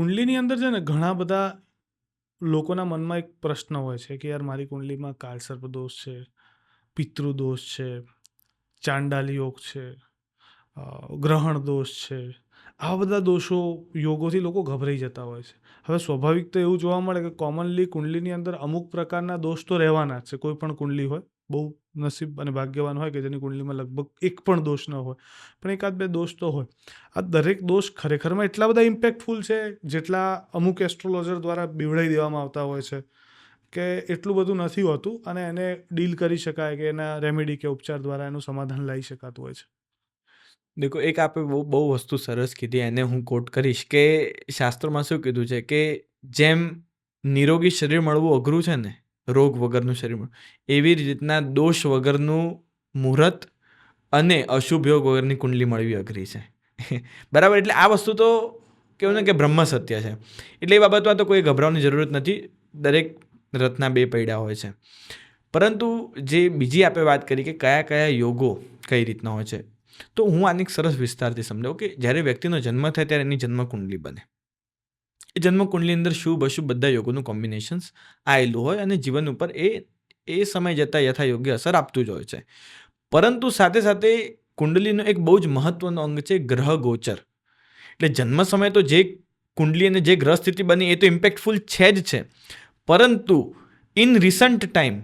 કુંડલીની અંદર છે ને ઘણા બધા લોકોના મનમાં એક પ્રશ્ન હોય છે કે યાર મારી કુંડલીમાં કાળસર્પ દોષ છે, પિતૃ દોષ છે, ચાંડાલી યોગ છે ગ્રહણ દોષ છે, આ બધા દોષો યોગોથી લોકો ગભરાઈ જતા હોય છે. હવે સ્વાભાવિક તો એવું જોવા મળે કે કોમનલી કુંડલીની અંદર અમુક પ્રકારના દોષ તો રહેવાના જ છે, કોઈ પણ કુંડલી હોય. બહુ નસીબ અને ભાગ્યવાન હોય કે જેની કુંડલીમાં લગભગ એક પણ દોષ ન હોય. પણ એકાદ બે દોષ તો હોય. આ દરેક દોષ ખરેખરમાં એટલા બધા ઇમ્પેક્ટફુલ છે, જેટલા અમુક એસ્ટ્રોલોજર દ્વારા બીવડાઈ દેવામાં આવતા હોય છે, કે એટલું બધું નથી હોતું અને એને ડીલ કરી શકાય કે એના રેમેડી કે ઉપચાર દ્વારા એનું સમાધાન લાવી શકાતું હોય છે. દેખો, એક આપે બહુ બહુ વસ્તુ સરસ કીધી, એને હું કોટ કરીશ કે શાસ્ત્રોમાં શું કીધું છે કે જેમ નિરોગી શરીર મળવું અઘરું છે ને રોગ વગરનું શરીર એવી રીતના દોષ વગરનું મુહૂર્ત અને અશુભ યોગ વગરની કુંડલી મળવી અઘરી છે. બરાબર, એટલે આ વસ્તુ તો કેવું ને કે બ્રહ્મ સત્ય છે. એટલે એ બાબતમાં તો કોઈ ગભરાવાની જરૂરત નથી, દરેક રથના બે પૈડા હોય છે. પરંતુ જે બીજી આપણે વાત કરી કે કયા કયા યોગો કઈ રીતના હોય છે, તો હું આની સરસ વિસ્તારથી સમજાવું કે જ્યારે વ્યક્તિનો જન્મ થાય ત્યારે એની જન્મ કુંડલી બને. જન્મ કુંડલી અંદર શુભ, અશુભ બધા યોગોનું કોમ્બિનેશન્સ આવેલું હોય અને જીવન ઉપર એ એ સમય જતાં યથાયોગ્ય અસર આપતું જ હોય છે. પરંતુ સાથે સાથે કુંડલીનો એક બહુ જ મહત્વનો અંગ છે ગ્રહ ગોચર. એટલે જન્મ સમયે તો જે કુંડલી અને જે ગ્રહ સ્થિતિ બની એ તો ઇમ્પેક્ટફુલ છે જ છે. પરંતુ ઇન રિસન્ટ ટાઈમ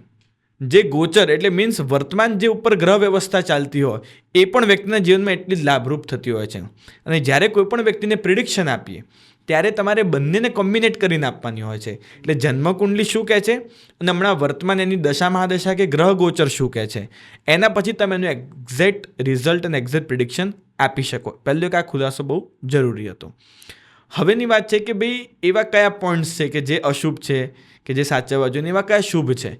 જે ગોચર એટલે મીન્સ વર્તમાન જે ઉપર ગ્રહ વ્યવસ્થા ચાલતી હોય એ પણ વ્યક્તિના જીવનમાં એટલી જ લાભરૂપ થતી હોય છે. અને જ્યારે કોઈ પણ વ્યક્તિને પ્રિડિક્શન આપીએ ત્યારે તમારે બંનેને કોમ્બિનેટ કરીને આપવાની હોય છે. એટલે જન્મકુંડલી શું કહે છે? અને હમણાં વર્તમાન એની દશા મહાદશા કે ગ્રહ ગોચર શું કહે છે? એના પછી તમે એનું એક્ઝેક્ટ રિઝલ્ટ અને એક્ઝેક્ટ પ્રિડિક્શન આપી શકો. પહેલું કે આ ખુલાસો બહુ જરૂરી હતો. હવેની વાત છે કે ભાઈ, એવા કયા પોઈન્ટ્સ છે કે જે અશુભ છે, કે જે સાચવવા જોઈએ એવા કયા શુભ છે?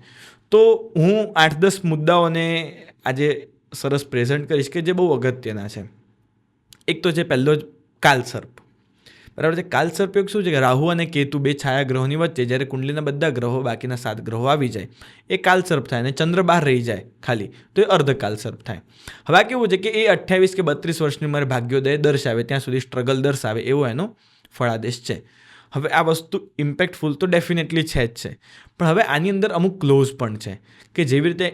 તો હું આઠ દસ મુદ્દાઓને આજે સરસ પ્રેઝન્ટ કરીશ કે જે બહુ અગત્યના છે. એક તો છે પહેલો જ, કાલસર્પ. બરાબર છે? કાલસર્પ યોગ શું છે કે રાહુ અને કેતુ બે છાયા ગ્રહોની વચ્ચે જ્યારે કુંડલીના બધા ગ્રહો બાકીના સાત ગ્રહો આવી જાય, એ કાલસર્પ થાય અને ચંદ્ર બહાર રહી જાય ખાલી, તો એ અર્ધ કાલસર્પ થાય. હવે કેવું છે કે એ અઠ્યાવીસ કે બત્રીસ વર્ષની ઉંમરે ભાગ્યોદય દર્શાવે, ત્યાં સુધી સ્ટ્રગલ દર્શાવે, એવો એનો ફળાદેશ છે. હવે આ વસ્તુ ઇમ્પેક્ટફુલ તો ડેફિનેટલી છે જ છે. પણ હવે આની અંદર અમુક ક્લોઝ પણ છે કે જેવી રીતે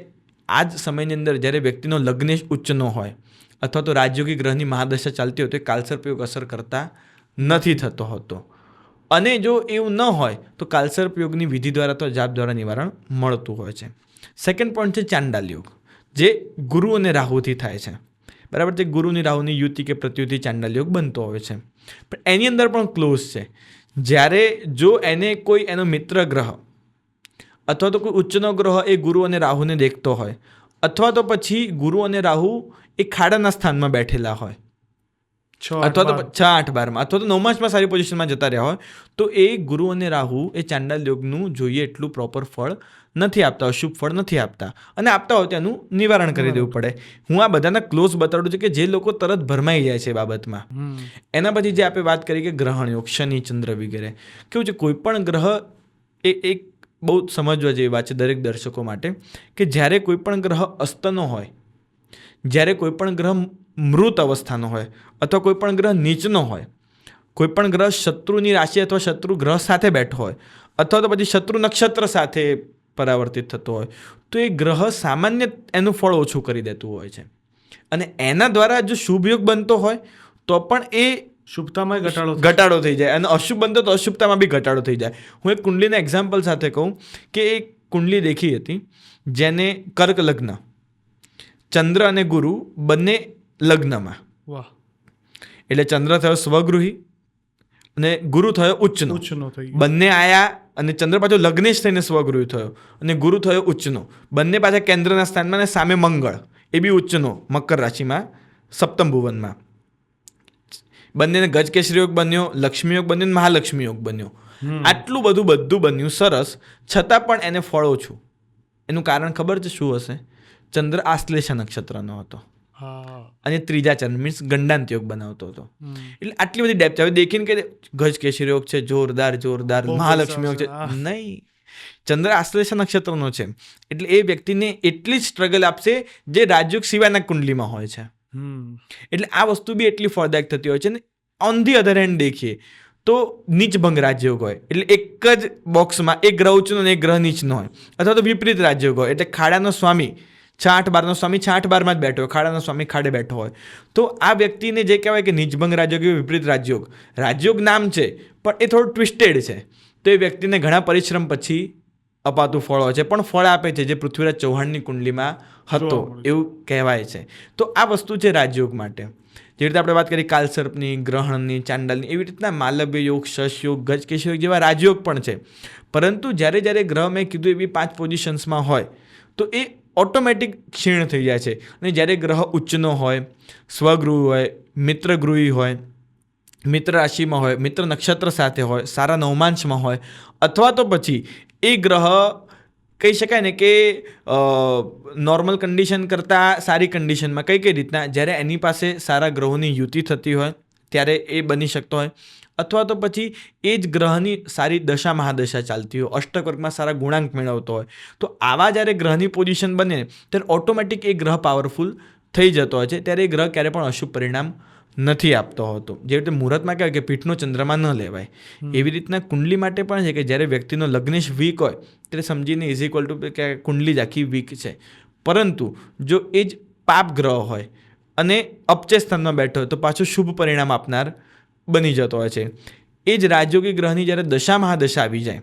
આ જ સમયની અંદર જ્યારે વ્યક્તિનો લગ્નેશ ઉચ્ચનો હોય, અથવા તો રાજયોગી ગ્રહની મહાદશા ચાલતી હોય તો એ કાલસર્પયોગ અસર કરતા નથી થતો હોતો. અને જો એવું ન હોય, તો કાલસર્પ યોગની વિધિ દ્વારા તો જાપ દ્વારા નિવારણ મળતું હોય છે. સેકન્ડ પોઈન્ટ છે ચાંડાલ યોગ, જે ગુરુ અને રાહુથી થાય છે. બરાબર છે? ગુરુની રાહુની યુતિ કે પ્રત્યુતિ ચાંડાલ યોગ બનતો હોય છે. પણ એની અંદર પણ ક્લોઝ છે. જ્યારે જો એને કોઈ એનો મિત્ર ગ્રહ અથવા તો કોઈ ઉચ્ચનો ગ્રહ એ ગુરુ અને રાહુને દેખતો હોય, અથવા તો પછી ગુરુ અને રાહુ એ ખાડાના સ્થાનમાં બેઠેલા હોય અથવા તો. છ આઠ બારમાં અથવા તો નવમાસમાં સારી પોઝિશનમાં જતા રહ્યા હોય. તો એ ગુરુ અને રાહુ એ ચાંડાલ યોગનું જોઈએ એટલું પ્રોપર ફળ નથી આપતા અશુભ ફળ નથી આપતા. અને આપતા હોય તેનું નિવારણ કરી દેવું પડે. હું આ બધાના ક્લોઝ બતાડું છું કે જે લોકો તરત ભરમાઈ જાય છે એ બાબતમાં. એના પછી જે આપણે વાત કરી કે ગ્રહણ યોગ શનિ ચંદ્ર વગેરે. કેવું છે? કોઈ પણ ગ્રહ એ એક બહુ સમજવા જેવી વાત છે દરેક દર્શકો માટે કે જ્યારે કોઈ પણ ગ્રહ અસ્તનો હોય જ્યારે કોઈ પણ ગ્રહ મૃત અવસ્થાનો હોય અથવા કોઈ પણ ગ્રહ નીચનો હોય કોઈપણ ગ્રહ શત્રુની રાશિ અથવા શત્રુ ગ્રહ સાથે બેઠો હોય અથવા તો પછી શત્રુ નક્ષત્ર સાથે પરાવર્તિત થતો હોય તો એ ગ્રહ સામાન્ય એનું ફળ ઓછું કરી દેતું હોય છે. અને એના દ્વારા જો શુભ યોગ બનતો હોય તો પણ એ શુભતામાં ઘટાડો ઘટાડો થઈ જાય. અને અશુભ બનતો તો અશુભતામાં બી ઘટાડો થઈ જાય. હું એક કુંડલીના એક્ઝામ્પલ સાથે કહું કે એક કુંડલી દેખી હતી જેને કર્ક લગ્ન ચંદ્ર અને ગુરુ બંને લગ્નમાં. વાહ. એટલે ચંદ્ર થયો સ્વગૃહી અને ગુરુ થયો ઉચ્ચનો. ઉચ્ચનો થયો બંને આયા અને ચંદ્ર પાછો લગ્નેશ થઈને સ્વગૃહી થયો અને ગુરુ થયો ઉચ્ચનો. બંને પાછા કેન્દ્રના સ્થાનમાં અને સામે મંગળ. એ બી ઉચ્ચનો મકર રાશિમાં સપ્તમ ભુવનમાં. બંનેને ગજકેશરી યોગ બન્યો લક્ષ્મી યોગ બન્યો અને મહાલક્ષ્મી યોગ બન્યો. આટલું બધું બધું બન્યું સરસ છતાં પણ એને ફળો છું એનું કારણ ખબર છે શું હશે? ચંદ્ર આશ્લેષા નક્ષત્રનો હતો. અને ત્રીજા ચંદ્ર મીન્સ ગંડાંત યોગ બનાવતો હતો. એટલે આટલી બધી ડેપ્થ હવે દેખીને કે ગજ કેશરી યોગ છે જોરદાર જોરદાર મહાલક્ષ્મી યોગ છે. નહીં. ચંદ્ર આશ્લેષા નક્ષત્રનો છે. એટલે એ વ્યક્તિને એટલી જ સ્ટ્રગલ આપશે જે રાજયોગ સિવાયના કુંડલીમાં હોય છે. એટલે આ વસ્તુ બી એટલી ફળદાયક થતી હોય છે ને ઓન ધી અધર હેન્ડ દેખીએ તો નીચભંગ રાજયોગ હોય. એટલે એક જ બોક્સમાં એક ગ્રહ ઉચ્ચનો અને એક ગ્રહ નીચનો હોય. અથવા તો વિપરીત રાજયોગ હોય. એટલે ખાડાનો સ્વામી છ આઠ બારનો સ્વામી છ આઠ બારમાં જ બેઠો હોય ખાડાનો સ્વામી ખાડે બેઠો હોય. તો આ વ્યક્તિને જે કહેવાય કે નિજભંગ રાજયોગ વિપરીત રાજયોગ. રાજયોગ નામ છે પણ એ થોડું ટ્વિસ્ટેડ છે. તો એ વ્યક્તિને ઘણા પરિશ્રમ પછી અપાતું ફળ હોય છે પણ ફળ આપે છે જે પૃથ્વીરાજ ચૌહાણની કુંડલીમાં હતો. એવું કહેવાય છે. તો આ વસ્તુ છે રાજયોગ માટે. જેવી રીતે આપણે વાત કરી કાલસર્પની ગ્રહણની ચાંડાલની એવી રીતના માલવ્ય યોગ શશ ગજકેશયોગ ગજ કેશ જેવા રાજયોગ પણ છે. પરંતુ જ્યારે જ્યારે ગ્રહ મેં કીધું એવી પાંચ પોઝિશન્સમાં હોય તો એ ઓટોમેટિક ક્ષીણ થઈ જાય છે. અને જ્યારે ગ્રહ ઉચ્ચનો હોય, સ્વગૃહ હોય, મિત્રગૃહી હોય મિત્ર રાશિમાં હોય, મિત્ર નક્ષત્ર સાથે હોય, સારા નવમાંશમાં હોય, અથવા તો પછી એ ગ્રહ કહી શકાય ને કે નોર્મલ કન્ડિશન કરતાં સારી કન્ડિશનમાં કઈ કઈ રીતના, જ્યારે એની પાસે સારા ગ્રહોની યુતિ થતી હોય, ત્યારે એ બની શકતો હોય. અથવા તો પછી એ જ ગ્રહની સારી દશા મહાદશા ચાલતી હોય અષ્ટકવર્ગમાં સારા ગુણાંક મેળવતો હોય તો આવા જ્યારે ગ્રહની પોઝિશન બને ત્યારે ઓટોમેટિક એ ગ્રહ પાવરફુલ થઈ જતો હોય છે. ત્યારે એ ગ્રહ ક્યારે પણ અશુભ પરિણામ નથી આપતો હોતો. જે રીતે મુહૂર્તમાં કહેવાય કે પીઠનો ચંદ્રમાં ન લેવાય. એવી રીતના કુંડલી માટે પણ છે કે જ્યારે વ્યક્તિનો લગ્નેશ વીક હોય ત્યારે સમજીને ઇઝ ઇક્વલ ટુ કે કુંડલી જ આખી વીક છે. પરંતુ જો એ જ પાપ ગ્રહ હોય અને અપચય સ્થાનમાં બેઠો હોય તો પાછું શુભ પરિણામ આપનાર બની જતો હોય છે. એ જ રાજયોગી ગ્રહની જ્યારે દશા મહાદશા આવી જાય,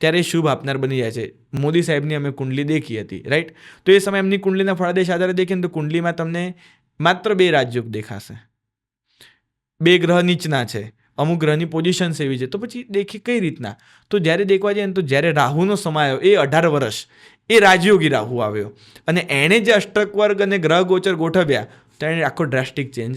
ત્યારે શુભ આપનાર બની જાય છે. મોદી સાહેબની અમે કુંડલી દેખી હતી રાઈટ તો એ સમયે એમની કુંડલીના ફળાદેશ આધારે દેખીએ તો કુંડલીમાં તમને માત્ર બે રાજયોગ દેખાશે. બે ગ્રહ નીચના છે, અમુક ગ્રહની પોઝિશન્સ એવી છે. તો પછી દેખી કઈ રીતના? તો જ્યારે દેખવા જઈએ ને તો જ્યારે રાહુનો સમય આવ્યો, એ અઢાર વર્ષ, એ રાજયોગી રાહુ આવ્યો. અને એણે જે અષ્ટક વર્ગ અને ગ્રહ ગોચર ગોઠવ્યા, તો એણે આખો ડ્રાસ્ટિક ચેન્જ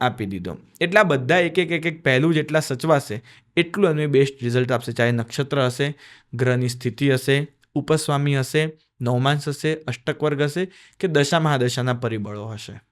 આપી દીધો. એટલા બધા એક એક એક એક પહેલું જેટલા સચવાશે, એટલું એનું બેસ્ટ રિઝલ્ટ આપશે. ચાહે નક્ષત્ર હશે, ગ્રહની સ્થિતિ હશે, ઉપસ્વામી હશે, નવમાંશ હશે અષ્ટક વર્ગ હશે કે દશા મહાદશાના પરિબળો હશે.